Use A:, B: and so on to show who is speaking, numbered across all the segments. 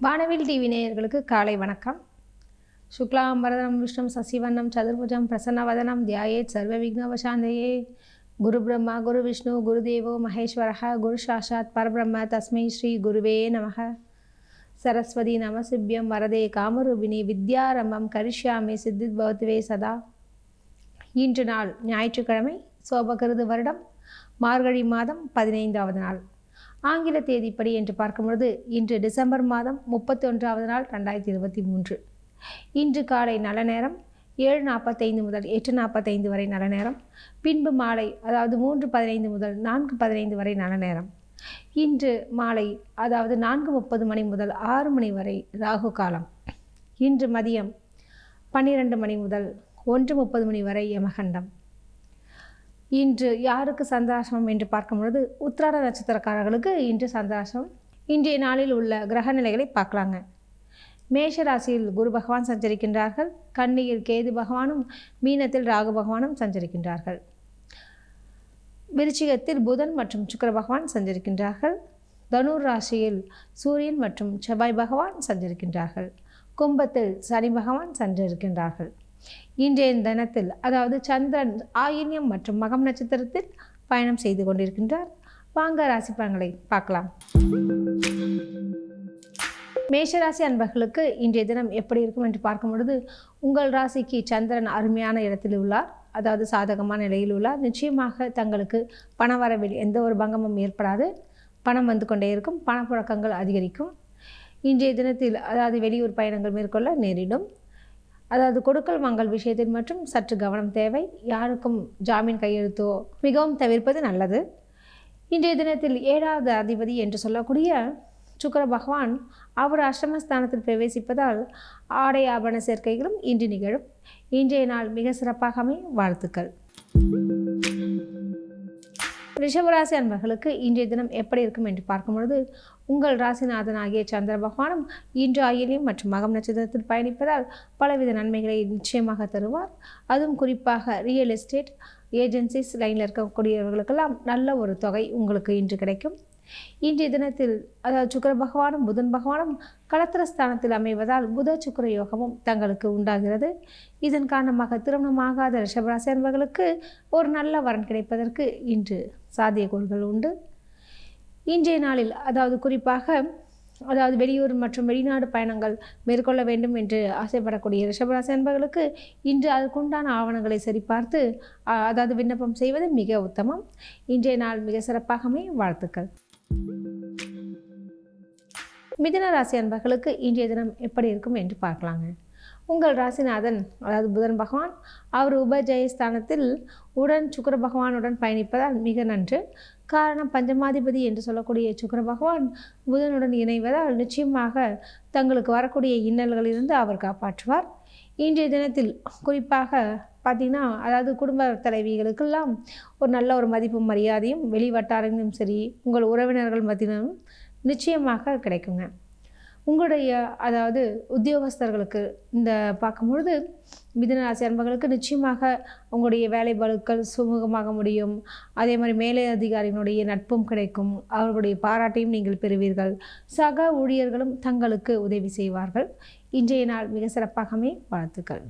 A: வானவில் டிவி நேயர்களுக்கு காலை வணக்கம். சுக்லாம் வரதனம் விஷ்ணு சசிவண்ணம் சதுர்புஜம் பிரசன்னவதனம் தியாயேத் சர்வ விக்னவசாந்தையே குரு பிரம்மா குரு விஷ்ணு குருதேவோ மகேஸ்வரः குரு சாஷாத் பரபிரம்ம தஸ்மை ஸ்ரீ குருவே நமக. சரஸ்வதி நமசிப்யம் வரதே காமரூபிணி வித்யாரம்பம் கரிஷ்யாமி சித்தித் பவத்துவே சதா. இன்று நாள் ஞாயிற்றுக்கிழமை சோபகிருது வருடம் மார்கழி மாதம் பதினைந்தாவது நாள். ஆங்கில தேதிப்படி என்று பார்க்கும்பொழுது இன்று டிசம்பர் மாதம் முப்பத்தி ஒன்றாவது நாள் ரெண்டாயிரத்தி இருபத்தி மூன்று. இன்று காலை நல்ல நேரம் ஏழு நாற்பத்தைந்து முதல் எட்டு நாற்பத்தைந்து வரை நல்ல நேரம் பின்பு மாலை அதாவது மூன்று பதினைந்து முதல் நான்கு பதினைந்து வரை நல்ல நேரம் இன்று மாலை அதாவது நான்கு முப்பது மணி முதல் ஆறு மணி வரை ராகு காலம். இன்று மதியம் பன்னிரண்டு மணி முதல் ஒன்று முப்பது மணி வரை யமகண்டம். இன்று யாருக்கு சந்திராசிரமம் என்று பார்க்கும் பொழுது உத்திராட நட்சத்திரக்காரர்களுக்கு இன்று சந்திராசிரமம் இன்றைய நாளில் உள்ள கிரக நிலைகளை பார்க்கலாங்க. மேஷ ராசியில் குரு பகவான் சஞ்சரிக்கின்றார்கள். கன்னியில் கேது பகவானும் மீனத்தில் ராகு பகவானும் சஞ்சரிக்கின்றார்கள். விருச்சிகத்தில் புதன் மற்றும் சுக்கர பகவான் சஞ்சரிக்கின்றார்கள். தனுர் ராசியில் சூரியன் மற்றும் செவ்வாய் பகவான் சஞ்சரிக்கின்றார்கள். கும்பத்தில் சனி பகவான் சஞ்சரிக்கின்றார்கள். இன்றைய தினத்தில் அதாவது சந்திரன் ஆயின்யம் மற்றும் மகம் நட்சத்திரத்தில் பயணம் செய்து கொண்டிருக்கின்றார். வாங்க ராசி பலன்களை பார்க்கலாம். மேஷராசி அன்பர்களுக்கு இன்றைய தினம் எப்படி இருக்கும் என்று பார்க்கும் பொழுது உங்கள் ராசிக்கு சந்திரன் அருமையான இடத்தில் உள்ளார். அதாவது சாதகமான நிலையில் உள்ளார். நிச்சயமாக தங்களுக்கு பணவரவில் எந்த ஒரு பங்கமும் ஏற்படாது. பணம் வந்து கொண்டே இருக்கும். பணப்புழக்கங்கள் அதிகரிக்கும். இன்றைய தினத்தில் அதாவது வெளியூர் பயணங்கள் மேற்கொள்ள நேரிடும். அதாவது கொடுக்கல் வாங்கல் விஷயத்தில் மற்றும் சற்று கவனம் தேவை. யாருக்கும் ஜாமீன் கையெழுத்தோ மிகவும் தவிர்ப்பது நல்லது. இன்றைய தினத்தில் ஏழாவது அதிபதி என்று சொல்லக்கூடிய சுக்கர பகவான் அவர் அஷ்டமஸ்தானத்தில் பிரவேசிப்பதால் ஆடை ஆபரண சேர்க்கைகளும் இன்று நிகழும். இன்றைய நாள் மிக சிறப்பாக அமைய வாழ்த்துக்கள். ரிஷபராசி அன்பர்களுக்கு இன்றைய தினம் எப்படி இருக்கும் என்று பார்க்கும் பொழுது உங்கள் ராசிநாதன் ஆகிய சந்திர பகவானும் இன்று அயலியும் மற்றும் மகம் நட்சத்திரத்தில் பயணிப்பதால் பலவித நன்மைகளை நிச்சயமாக தருவார். அதுவும் குறிப்பாக ரியல் எஸ்டேட் ஏஜென்சிஸ் லைனில் இருக்கக்கூடியவர்களுக்கெல்லாம் நல்ல ஒரு தொகை உங்களுக்கு இன்று கிடைக்கும். இன்றைய தினத்தில் அதாவது சுக்கர பகவானும் புதன் பகவானும் களத்திரஸ்தானத்தில் அமைவதால் புத சுக்கர யோகமும் தங்களுக்கு உண்டாகிறது. இதன் காரணமாக திருமணமாகாத ரிஷபராசி அன்பர்களுக்கு ஒரு நல்ல வரன் கிடைப்பதற்கு இன்று சாத்தியக்கூறுகள் உண்டு. இன்றைய நாளில் அதாவது குறிப்பாக அதாவது வெளியூர் மற்றும் வெளிநாடு பயணங்கள் மேற்கொள்ள வேண்டும் என்று ஆசைப்படக்கூடிய ரிஷபராசி என்பவர்களுக்கு இன்று அதற்குண்டான ஆவணங்களை சரிபார்த்து அதாவது விண்ணப்பம் செய்வது மிக உத்தமம். இன்றைய நாள் மிக சிறப்பாகவே வாழ்த்துக்கள். மிதன ராசி அன்பர்களுக்கு இன்றைய தினம் எப்படி இருக்கும் என்று பார்க்கலாங்க. உங்கள் ராசிநாதன் அதாவது புதன் பகவான் அவர் உபஜயஸ்தானத்தில் உடன் சுக்கர பகவானுடன் பயணிப்பதால் மிக நன்று. காரணம் பஞ்சமாதிபதி என்று சொல்லக்கூடிய சுக்கர பகவான் புதனுடன் இணைவதால் நிச்சயமாக தங்களுக்கு வரக்கூடிய இன்னல்களிலிருந்து அவர் காப்பாற்றுவார். இன்றைய தினத்தில் குறிப்பாக பார்த்தீங்கன்னா அதாவது குடும்ப தலைவிகளுக்கெல்லாம் ஒரு நல்ல ஒரு மதிப்பும் மரியாதையும் வெளி வட்டாரங்களும் சரி உங்கள் உறவினர்கள் மத்தியிலும் நிச்சயமாக கிடைக்குங்க. உங்களுடைய அதாவது உத்தியோகஸ்தர்களுக்கு இந்த பார்க்கும்பொழுது மிதுன அன்பர்களுக்கு நிச்சயமாக உங்களுடைய வேலைபளுக்கள் சுமூகமாக முடியும். அதே மாதிரி மேலே அதிகாரிகளுடைய நட்பும் கிடைக்கும். அவர்களுடைய பாராட்டையும் நீங்கள் பெறுவீர்கள். சக ஊழியர்களும் தங்களுக்கு உதவி செய்வார்கள். இன்றைய நாள் மிக சிறப்பாகவே வாழ்த்துக்கள்.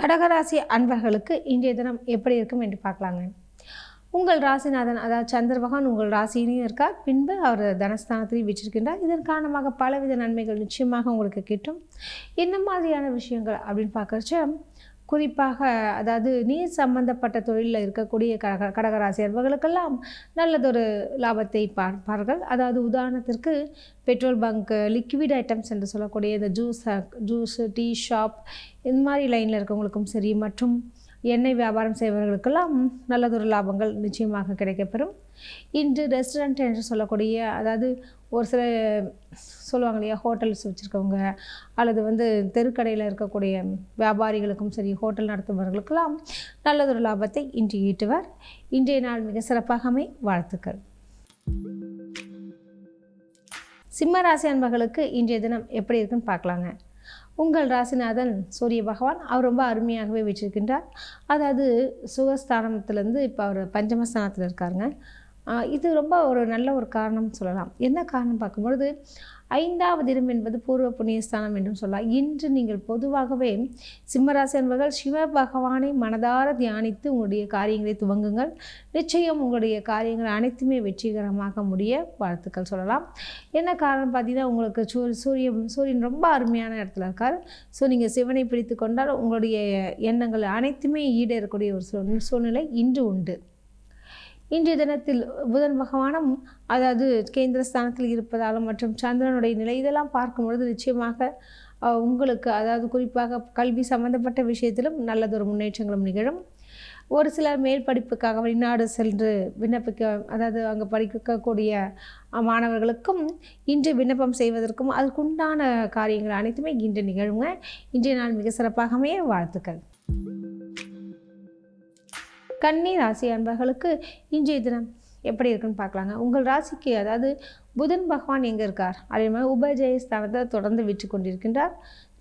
A: கடகராசி அன்பர்களுக்கு இன்றைய தினம் எப்படி இருக்கும் என்று பார்க்கலாங்க. உங்கள் ராசிநாதன் அதாவது சந்திர பகவான் உங்கள் ராசியிலையும் இருக்கார். பின்பு அவர் தனஸ்தானத்திலையும் வீற்றிருக்கின்றார். இதன் காரணமாக பலவித நன்மைகள் நிச்சயமாக உங்களுக்கு கிட்டும். என்ன மாதிரியான விஷயங்கள் அப்படின்னு பார்க்குறச்ச குறிப்பாக அதாவது நீர் சம்பந்தப்பட்ட தொழிலில் இருக்கக்கூடிய கடக கடகராசி அன்பர்களுக்கெல்லாம் நல்லதொரு லாபத்தை பார்ப்பார்கள். அதாவது உதாரணத்திற்கு பெட்ரோல் பங்க் லிக்விட் ஐட்டம்ஸ் என்று சொல்லக்கூடிய இந்த ஜூஸ் ஜூஸு டீ ஷாப் இந்த மாதிரி லைனில் இருக்கவங்களுக்கும் சரி மற்றும் எண்ணெய் வியாபாரம் செய்பவர்களுக்கெல்லாம் நல்லதொரு லாபங்கள் நிச்சயமாக கிடைக்கப்பெறும். இன்று ரெஸ்டாரண்ட் என்று சொல்லக்கூடிய அதாவது ஒரு சில சொல்லுவாங்க இல்லையா ஹோட்டல்ஸ் வச்சுருக்கவங்க அல்லது வந்து தெருக்கடையில் இருக்கக்கூடிய வியாபாரிகளுக்கும் சரி ஹோட்டல் நடத்துபவர்களுக்கெல்லாம் நல்லதொரு லாபத்தை இன்று ஈட்டுவார். இன்றைய நாள் மிக சிறப்பாகவே வாழ்த்துக்கள். சிம்ம ராசி அன்பர்களுக்கு இன்றைய தினம் எப்படி இருக்குன்னு பார்க்கலாங்க. உங்கள் ராசிநாதன் சூரிய பகவான் அவர் ரொம்ப அருமையாகவே வச்சிருக்கின்றார் அதாவது சுகஸ்தானத்துலேருந்து இப்போ அவர் பஞ்சமஸ்தானத்தில் இருக்காருங்க. இது ரொம்ப ஒரு நல்ல ஒரு காரணம்னு சொல்லலாம். என்ன காரணம் பார்க்கும்பொழுது ஐந்தாவது இடம் என்பது பூர்வ புண்ணியஸ்தானம் என்றும் சொல்லலாம். இன்று நீங்கள் பொதுவாகவே சிம்மராசி என்பவர்கள் சிவ பகவானை மனதார தியானித்து உங்களுடைய காரியங்களை துவங்குங்கள். நிச்சயம் உங்களுடைய காரியங்கள் அனைத்துமே வெற்றிகரமாக முடிய வாழ்த்துக்கள் சொல்லலாம். என்ன காரணம் பார்த்தீங்கன்னா உங்களுக்கு சூ சூரியன் சூரியன் ரொம்ப அருமையான இடத்துல இருக்கார். ஸோ நீங்கள் சிவனை பிடித்து கொண்டால் உங்களுடைய எண்ணங்கள் அனைத்துமே ஈடேறக்கூடிய ஒரு சூழ்நிலை இன்று உண்டு. இன்றைய தினத்தில் புதன் பகவானும் அதாவது கேந்திரஸ்தானத்தில் இருப்பதாலும் மற்றும் சந்திரனுடைய நிலை இதெல்லாம் பார்க்கும் பொழுது நிச்சயமாக உங்களுக்கு அதாவது குறிப்பாக கல்வி சம்பந்தப்பட்ட விஷயத்திலும் நல்லதொரு முன்னேற்றங்களும் நிகழும். ஒரு சிலர் மேல் படிப்புக்காக வெளிநாடு சென்று விண்ணப்பிக்க அதாவது அங்கே படிக்கக்கூடிய மாணவர்களுக்கும் இன்று விண்ணப்பம் செய்வதற்கும் அதுக்குண்டான காரியங்கள் அனைத்துமே இன்று நிகழுங்க. இன்றைய நாள் மிக சிறப்பாகவே வாழ்த்துக்கள். கன்னி ராசி அன்பர்களுக்கு இன்றைய தினம் எப்படி இருக்குன்னு பார்க்கலாங்க. உங்கள் ராசிக்கு அதாவது புதன் பகவான் எங்கே இருக்கார்? அதே மாதிரி உபஜயஸ்தானத்தை தொடர்ந்து விற்று கொண்டிருக்கின்றார்.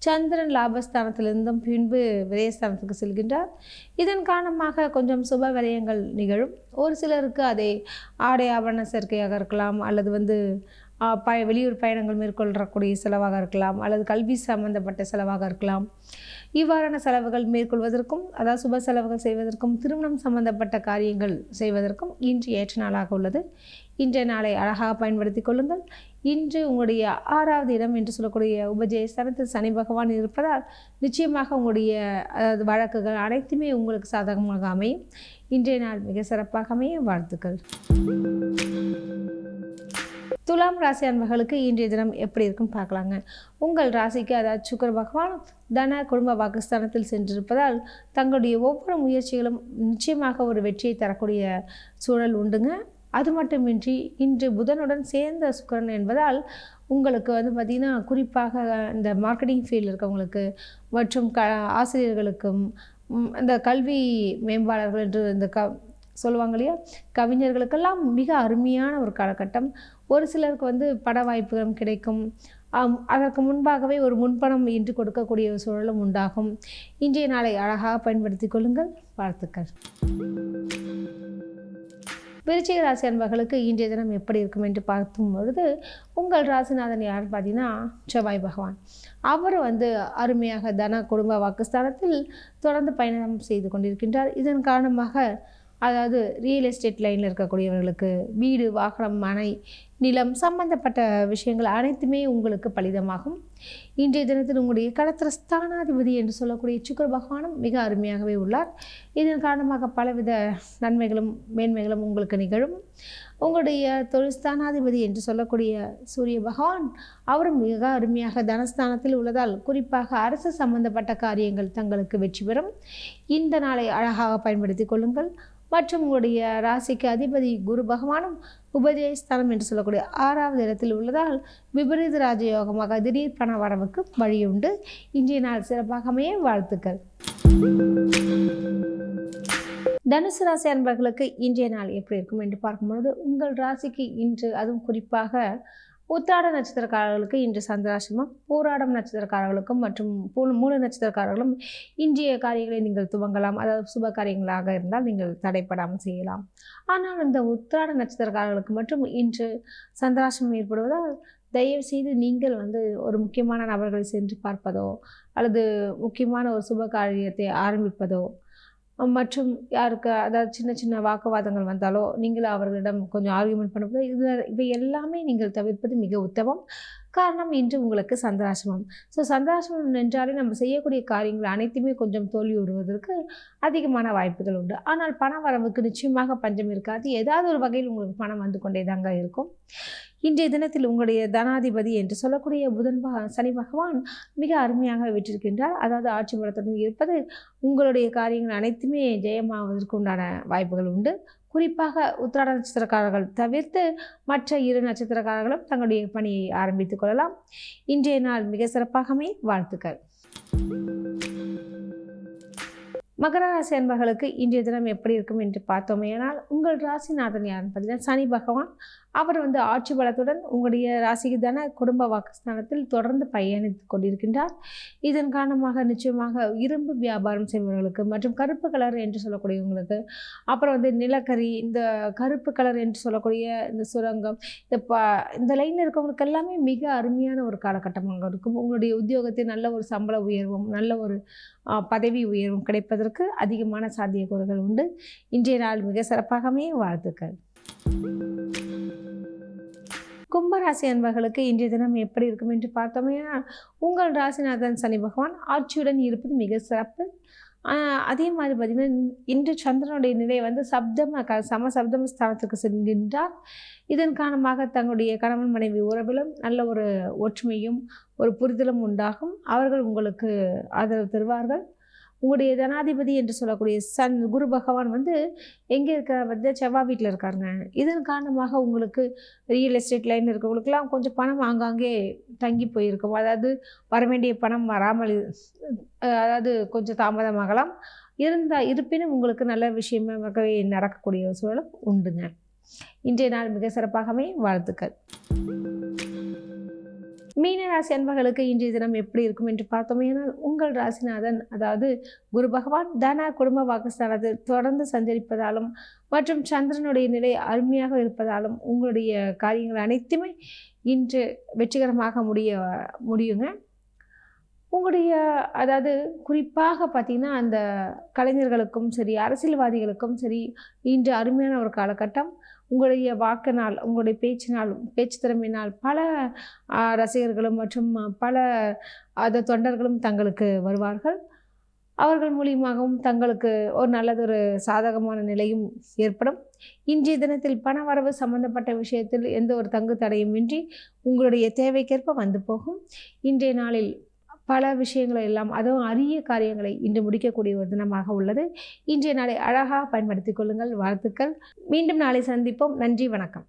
A: சந்திரன் லாபஸ்தானத்திலிருந்தும் பின்பு விரயஸ்தானத்துக்கு செல்கின்றார். இதன் காரணமாக கொஞ்சம் சுப விரயங்கள் நிகழும். ஒரு சிலருக்கு அதை ஆடை ஆபரண சேர்க்கையாக இருக்கலாம் அல்லது வந்து ப வெளியூர் பயணங்கள் மேற்கொள்ளக்கூடிய செலவாக இருக்கலாம் அல்லது கல்வி சம்பந்தப்பட்ட செலவாக இருக்கலாம். இவ்வாறான செலவுகள் மேற்கொள்வதற்கும் அதாவது சுப செலவுகள் செய்வதற்கும் திருமணம் சம்பந்தப்பட்ட காரியங்கள் செய்வதற்கும் இன்று ஏற்ற நாளாக உள்ளது. இன்றைய நாளை அழகாக பயன்படுத்தி கொள்ளுங்கள். இன்று உங்களுடைய ஆறாவது இடம் என்று சொல்லக்கூடிய உபஜயஸ்தானத்தில் சனி பகவான் இருப்பதால் நிச்சயமாக உங்களுடைய அதாவது வழக்குகள் அனைத்துமே உங்களுக்கு சாதகமாக அமையும். இன்றைய நாள் மிக சிறப்பாக அமைய வாழ்த்துக்கள். துலாம் ராசி அன்பர்களுக்கு இன்றைய தினம் எப்படி இருக்குன்னு பார்க்கலாங்க. உங்கள் ராசிக்கு அதாவது சுக்கர பகவான் தன குடும்ப வாக்குஸ்தானத்தில் சென்றிருப்பதால் தங்களுடைய ஒவ்வொரு முயற்சிகளும் நிச்சயமாக ஒரு வெற்றியை தரக்கூடிய சூழல் உண்டுங்க. அது மட்டுமின்றி இன்று புதனுடன் சேர்ந்த சுக்கரன் என்பதால் உங்களுக்கு வந்து பார்த்திங்கன்னா குறிப்பாக இந்த மார்க்கெட்டிங் ஃபீல்டில் இருக்கவங்களுக்கு மற்றும் க ஆசிரியர்களுக்கும் இந்த கல்வி மேம்பாளர்கள் என்று இந்த க சொல்லுவாங்க இல்லையா? கவிஞர்களுக்கெல்லாம் மிக அருமையான ஒரு காலகட்டம். ஒரு சிலருக்கு வந்து பட வாய்ப்புகளும் கிடைக்கும். அதற்கு முன்பாகவே ஒரு முன்பணம் இன்று கொடுக்கக்கூடிய ஒரு சூழலும் உண்டாகும். இன்றைய நாளை அழகாக பயன்படுத்தி கொள்ளுங்கள். வாழ்த்துக்கள். விருச்சிக ராசி அன்பர்களுக்கு இன்றைய தினம் எப்படி இருக்கும் என்று பார்க்கும் பொழுது உங்கள் ராசிநாதன் யார் பார்த்தீங்கன்னா செவ்வாய் பகவான். அவர் வந்து அருமையாக தன குடும்ப வாக்குஸ்தானத்தில் தொடர்ந்து பயணம் செய்து கொண்டிருக்கின்றார். இதன் காரணமாக அதாவது ரியல் எஸ்டேட் லைனில் இருக்கக்கூடியவர்களுக்கு வீடு வாகனம் மனை நிலம் சம்பந்தப்பட்ட விஷயங்கள் அனைத்துமே உங்களுக்கு பலிதமாகும். இன்றைய தினத்தில் உங்களுடைய கடத்திர ஸ்தானாதிபதி என்று சொல்லக்கூடிய சுக்கர பகவானும் மிக அருமையாகவே உள்ளார். இதன் காரணமாக பலவித நன்மைகளும் மேன்மைகளும் உங்களுக்கு நிகழும். உங்களுடைய தொழில் ஸ்தானாதிபதி என்று சொல்லக்கூடிய சூரிய பகவான் அவரும் மிக அருமையாக தனஸ்தானத்தில் உள்ளதால் குறிப்பாக அரசு சம்பந்தப்பட்ட காரியங்கள் தங்களுக்கு வெற்றி பெறும். இந்த நாளை அழகாக பயன்படுத்தி கொள்ளுங்கள். மற்றும் உங்களுடைய ராசிக்கு அதிபதி குரு பகவானும் ஸ்தலம் என்று சொல்லக்கூடிய ஆறாவது இடத்தில் உள்ளதால் விபரீத ராஜயோகமாக திடீர் பண வரவுக்கு வழியுண்டு. இன்றைய நாள் சிறப்பாக அமைய வாழ்த்துக்கள். தனுசு ராசி அன்பர்களுக்கு இன்றைய நாள் எப்படி இருக்கும் என்று பார்க்கும்பொழுது உங்கள் ராசிக்கு இன்று அதுவும் குறிப்பாக உத்திராட நட்சத்திரக்காரர்களுக்கு இன்று சந்திராசிரமம் போராடம் நட்சத்திரக்காரர்களுக்கும் மற்றும் மூல நட்சத்திரக்காரர்களும் இன்றைய காரியங்களை நீங்கள் துவங்கலாம். அதாவது சுப காரியங்களாக இருந்தால் நீங்கள் தடைப்படாமல் செய்யலாம். ஆனால் இந்த உத்திராட நட்சத்திரக்காரர்களுக்கு மட்டும் இன்று சந்திராசிரமம் ஏற்படுவதால் தயவு செய்து நீங்கள் வந்து ஒரு முக்கியமான நபர்களை சென்று பார்ப்பதோ அல்லது முக்கியமான ஒரு சுப காரியத்தை ஆரம்பிப்பதோ மற்றும் யாருக்கு அதாவது சின்ன சின்ன வாக்குவாதங்கள் வந்தாலோ நீங்கள் அவர்களிடம் கொஞ்சம் ஆர்கியூமெண்ட் பண்ணும்போது இது இவை எல்லாமே நீங்கள் தவிர்ப்பது மிக உத்தமம். காரணம் இன்று உங்களுக்கு சந்திராசிரமம். ஸோ சந்திராசிரமம் என்றாலே நம்ம செய்யக்கூடிய காரியங்கள் அனைத்துமே கொஞ்சம் தோல்வி விடுவதற்கு அதிகமான வாய்ப்புகள் உண்டு. ஆனால் பண வரவுக்கு நிச்சயமாக பஞ்சம் இருக்காது. ஏதாவது ஒரு வகையில் உங்களுக்கு பணம் வந்து கொண்டே தாங்க இருக்கும். இன்றைய தினத்தில் உங்களுடைய தனாதிபதி என்று சொல்லக்கூடிய புதன் பக சனி பகவான் மிக அருமையாக விற்றிருக்கின்றார். அதாவது ஆட்சி பலத்துடன் இருப்பது உங்களுடைய காரியங்கள் அனைத்துமே ஜெயமாவதற்கு உண்டான வாய்ப்புகள் உண்டு. குறிப்பாக உத்திராட நட்சத்திரக்காரர்கள் தவிர்த்து மற்ற இரு நட்சத்திரக்காரர்களும் தங்களுடைய பணியை ஆரம்பித்துக் கொள்ளலாம். இன்றைய நாள் மிக சிறப்பாகவே வாழ்த்துக்கள். மகர ராசி அன்பர்களுக்கு இன்றைய தினம் எப்படி இருக்கும் என்று பார்த்தோமேனால் உங்கள் ராசிநாதன் யாருன்னு பார்த்தீங்கன்னா சனி பகவான். அவர் வந்து ஆட்சி பலத்துடன் உங்களுடைய ராசிக்குதான குடும்ப வாக்குஸ்தானத்தில் தொடர்ந்து பயணித்து கொண்டிருக்கின்றார். இதன் காரணமாக நிச்சயமாக இரும்பு வியாபாரம் செய்பவர்களுக்கு மற்றும் கருப்பு கலர் என்று சொல்லக்கூடியவங்களுக்கு அப்புறம் வந்து நிலக்கரி இந்த கருப்பு கலர் என்று சொல்லக்கூடிய இந்த சுரங்கம் இந்த ப இந்த லைனில் இருக்கவங்களுக்கு எல்லாமே மிக அருமையான ஒரு காலகட்டமாக இருக்கும். உங்களுடைய உத்தியோகத்தில் நல்ல ஒரு சம்பள உயர்வும் நல்ல ஒரு பதவி உயர்வும் கிடைப்பதற்கு அதிகமான சாத்தியக்கூறுகள் உண்டு. இன்றைய நாள் மிக சிறப்பாகவே வாழ்த்துக்கள். கும்பராசி அன்பர்களுக்கு இன்றைய தினம் எப்படி இருக்கும் என்று பார்த்தோமே உங்கள் ராசிநாதன் சனி பகவான் ஆட்சியுடன் இருப்பது மிக சிறப்பு. அதே மாதிரி பார்த்திங்கன்னா இன்று சந்திரனுடைய நிலை வந்து சப்தம க சம சப்தம ஸ்தானத்துக்கு செல்கின்றார். இதன் காரணமாக தங்களுடைய கணவன் மனைவி உறவிலும் நல்ல ஒரு ஒற்றுமையும் ஒரு புரிதலும் உண்டாகும். அவர்கள் உங்களுக்கு ஆதரவு தருவார்கள். உங்களுடைய ஜனாதிபதி என்று சொல்லக்கூடிய சன் குரு பகவான் வந்து எங்கே இருக்க வந்து செவ்வாய் வீட்டில் இருக்காருங்க. இதன் காரணமாக உங்களுக்கு ரியல் எஸ்டேட் லைன் இருக்கவங்களுக்குலாம் கொஞ்சம் பணம் ஆங்காங்கே தங்கி போயிருக்கும். அதாவது வர வேண்டிய பணம் வராமல் அதாவது கொஞ்சம் தாமதமாகலாம். இருந்தால் இருப்பினும் உங்களுக்கு நல்ல விஷயமாகவே நடக்கக்கூடிய சூழலும் உண்டுங்க. இன்றைய நாள் மிக சிறப்பாகவே வாழ்த்துக்கள். மீன ராசி அன்பர்களுக்கு இன்றைய தினம் எப்படி இருக்கும் என்று பார்த்தோம் ஏனால் உங்கள் ராசிநாதன் அதாவது குரு பகவான் தன குடும்ப வாக்குஸ்தானத்தில் தொடர்ந்து சஞ்சரிப்பதாலும் மற்றும் சந்திரனுடைய நிலை அருமையாக இருப்பதாலும் உங்களுடைய காரியங்கள் அனைத்துமே இன்று வெற்றிகரமாக முடிய முடியுங்க. உங்களுடைய அதாவது குறிப்பாக பார்த்திங்கன்னா அந்த கலைஞர்களுக்கும் சரி அரசியல்வாதிகளுக்கும் சரி இன்று அருமையான ஒரு காலகட்டம். உங்களுடைய வாக்கினால் உங்களுடைய பேச்சினால் பேச்சு திறமையினால் பல ரசிகர்களும் மற்றும் பல அந்த தொண்டர்களும் தங்களுக்கு வருவார்கள். அவர்கள் மூலியமாகவும் தங்களுக்கு ஒரு நல்லதொரு சாதகமான நிலையும் ஏற்படும். இன்றைய தினத்தில் பண வரவு சம்பந்தப்பட்ட விஷயத்தில் எந்த ஒரு தங்கு தடையுமின்றி உங்களுடைய தேவைக்கேற்ப வந்து போகும். இன்றைய நாளில் பல விஷயங்களை எல்லாம் அதுவும் அரிய காரியங்களை இன்று முடிக்கக்கூடிய ஒரு தினமாக உள்ளது. இன்றைய நாளை அழகாக பயன்படுத்திக் கொள்ளுங்கள். வாழ்த்துக்கள். மீண்டும் நாளை சந்திப்போம். நன்றி வணக்கம்.